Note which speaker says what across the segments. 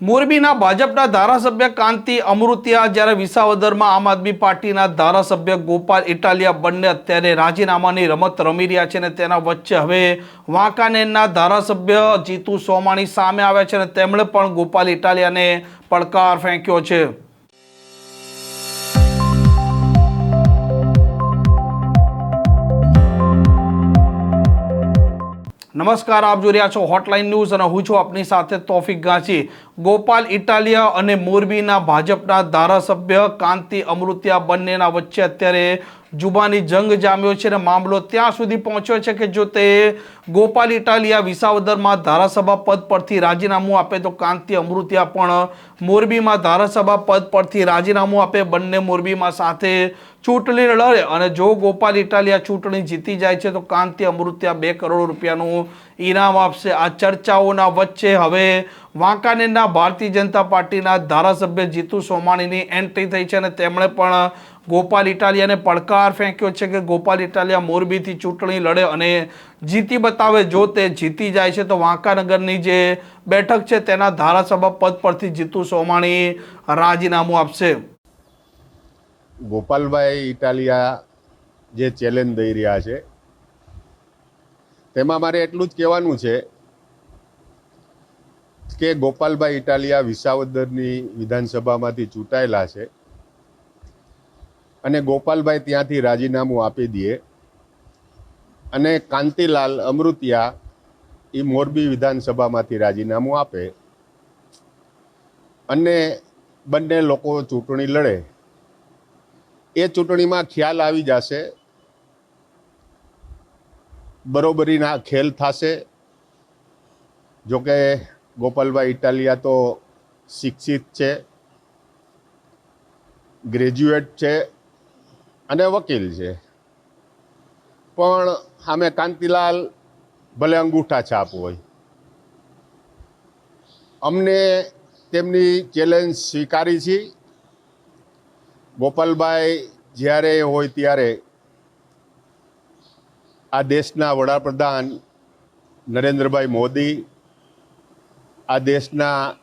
Speaker 1: મોરબીના ભાજપના ધારાસભ્ય કાંતિ અમૃતિયા જ્યારે વિસાવદરમાં આમ આદમી પાર્ટીના ધારાસભ્ય ગોપાલ ઇટાલિયા બંને અત્યારે રાજીનામાની રમત રમી રહ્યા છે અને તેના વચ્ચે હવે વાંકાનેરના ધારાસભ્ય જીતુ સોમાણી સામે આવ્યા છે અને તેમણે પણ ગોપાલ ઇટાલિયાને પડકાર ફેંક્યો છે. નમસ્કાર, આપ જોઈ રહ્યા છો હોટલાઇન ન્યૂઝ અને હું છું આપની સાથે તોફિક ગાંચી. ગોપાલ ઇટાલિયા અને મોરબીના ભાજપના ધારાસભ્ય કાંતિ અમૃતિયા બંનેના વચ્ચે અત્યારે જુબાની જંગ જામ્યો છે અને મામલો ત્યાં સુધી પહોંચ્યો છે કે જો તે ગોપાલ ઇટાલિયા વિસાવદરમાં ધારાસભા પદ પરથી રાજીનામું આપે તો કાંતિ અમૃતિયા પણ મોરબીમાં ધારાસભા પદ પરથી રાજીનામું આપે. બંને મોરબીમાં સાથે ચૂંટણી લડે અને જો ગોપાલ ઇટાલિયા ચૂંટણી જીતી જાય છે તો કાંતિ અમૃતિયા બે કરોડ રૂપિયાનું ઇનામ આપશે. આ ચર્ચાઓના વચ્ચે હવે વાંકાનેરના ભારતીય જનતા પાર્ટીના ધારાસભ્ય જીતુ સોમાણીની એન્ટ્રી થઈ છે અને તેમણે પણ ગોપાલ ઇટાલિયાને પડકાર ફેંક્યો છે કે ગોપાલ ઇટાલિયા મોરબીથી ચૂંટણી લડે અને જીતી બતાવે જો તે જીતી જાય છે તો વાંકાનગરની જે બેઠક છે તેના ધારાસભા પદ પરથી જીતુ સોમાણી રાજીનામું આપશે.
Speaker 2: ગોપાલભાઈ ઇટાલિયા જે ચેલેન્જ દઈ રહ્યા છે, તેમાં મારે એટલું જ કહેવાનું છે કે ગોપાલભાઈ ઇટાલિયા વિસાવદરની વિધાનસભામાંથી ચૂંટાયેલા છે અને ગોપાલભાઈ ત્યાંથી રાજીનામું આપી દે. અને કાંતિલાલ અમૃતિયા એ મોરબી વિધાનસભામાંથી રાજીનામું આપે. અને બંને લોકો ચૂંટણી લડે. એ ચૂંટણીમાં ખ્યાલ આવી જશે. બરોબરીના ખેલ થશે. જોકે ગોપાલભાઈ ઇટાલિયા તો શિક્ષિત છે ગ્રેજ્યુએટ છે અને વકીલ છે. પણ સામે કાંતિલાલ ભલે અંગૂઠા છાપ હોય. અમને તેમની ચેલેન્જ સ્વીકારી છે. ગોપાલભાઈ જ્યારે હોય ત્યારે આ દેશના વડાપ્રધાન નરેન્દ્રભાઈ મોદી આ દેશના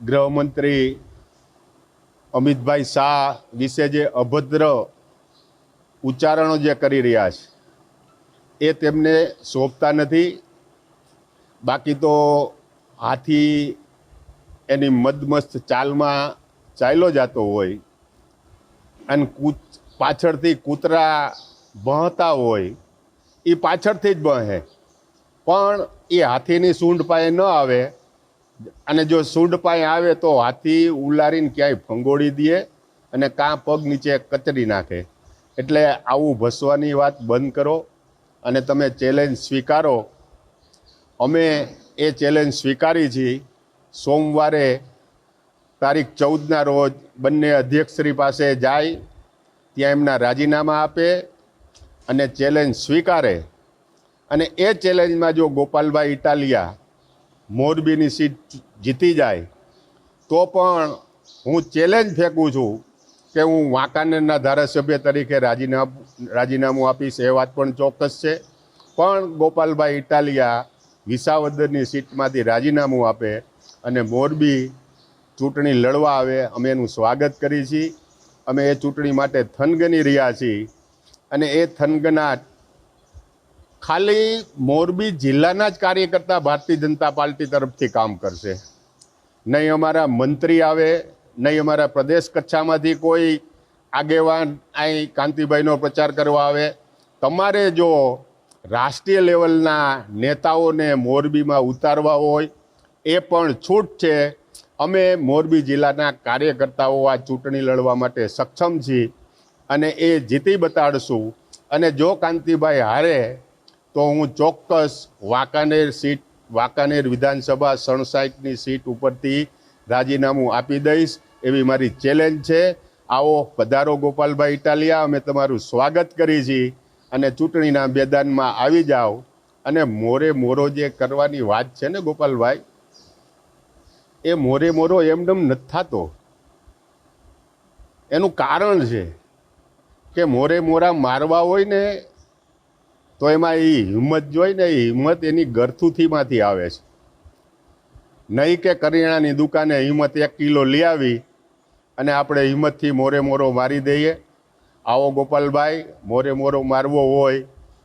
Speaker 2: ગૃહમંત્રી અમિતભાઈ શાહ વિશે જે અભદ્ર ઉચ્ચારણો જે કરી રહ્યા છે, એ તેમને સોંપતા નથી. બાકી તો હાથી એની મદમસ્ત ચાલમાં ચાલ્યો જતો હોય અને કૂચ, પાછળથી કૂતરા બહતા હોય એ પાછળથી જ બહે. પણ એ હાથીની સૂંઢ પાસે ન આવે અને જો સૂંઢ પાસે આવે તો હાથી ઉલારીને ક્યાંય ફંગોળી દે અને કાં પગ નીચે કચરી નાખે. એટલે આવું ભસવાની વાત બંધ કરો અને તમે ચેલેન્જ સ્વીકારો. અમે એ ચેલેન્જ સ્વીકારી છીએ સોમવારે તારીખ ચૌદના રોજ બંને અધ્યક્ષશ્રી પાસે જાય, ત્યાં એમના રાજીનામા આપે અને ચેલેન્જ સ્વીકારે. અને એ ચેલેન્જમાં જો ગોપાલભાઈ ઇટાલિયા મોરબીની સીટ જીતી જાય, તો પણ હું ચેલેન્જ ફેંકું છું કે હું વાંકાનેરના ધારાસભ્ય તરીકે રાજીનામું રાજીનામું આપીશ, એ વાત પણ ચોક્કસ છે. પણ ગોપાલભાઈ ઇટાલિયા વિસાવદરની સીટમાંથી રાજીનામું આપે અને મોરબી ચૂંટણી લડવા આવે, અમે એનું સ્વાગત કરીએ છીએ અમે એ ચૂંટણી માટે થનગની રહ્યા છીએ અને એ થનગનાટ ખાલી મોરબી જિલ્લાના જ કાર્યકર્તા ભારતીય જનતા પાર્ટી તરફથી કામ કરશે. નહીં અમારા મંત્રી આવે, નહીં અમારા પ્રદેશ કચ્છામાંથી કોઈ આગેવાન અહીં કાંતિભાઈનો પ્રચાર કરવા આવે. તમારે જો રાષ્ટ્રીય લેવલના નેતાઓને મોરબીમાં ઉતારવા હોય, એ પણ છૂટ છે. અમે મોરબી જિલ્લાના કાર્યકર્તાઓ આ ચૂંટણી લડવા માટે સક્ષમ છીએ અને એ જીતી બતાડશું. અને જો કાંતિભાઈ હારે તો હું ચોક્કસ વાંકાનેર સીટ, વાંકાનેર વિધાનસભા સણસાઈટની સીટ ઉપરથી રાજીનામું આપી દઈશ. એવી મારી ચેલેન્જ છે. આવો પધારો ગોપાલભાઈ ઇટાલિયા, અમે તમારું સ્વાગત કરી છીએ. અને ચૂંટણીના મેદાનમાં આવી જાઓ અને મોરે મોરો જે કરવાની વાત છે ને ગોપાલભાઈ, એ મોરે મોરો એમનેમ નથી થતો. એનું કારણ છે કે મોરે મોરા મારવા હોય ને તો એમાં એ હિંમત જોઈ ને એ હિંમત એની ગરથુથીમાંથી આવે છે. નહીં કે કરિયાણાની દુકાને હિંમત એક કિલો લઈ આવી અને આપણે હિંમતથી મોરે મોરો મારી દઈએ. આવો ગોપાલભાઈ, મોરે મોરો મારવો હોય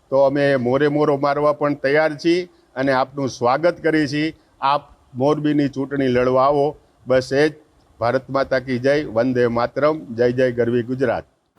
Speaker 2: તો અમે મોરે મોરો મારવા પણ તૈયાર છીએ અને આપનું સ્વાગત કરીએ છીએ. આપ મોરબીની ચૂંટણી લડવા આવો. બસ એ જ. ભારત માતા કી જય. વંદે માતરમ. જય જય ગરવી ગુજરાત.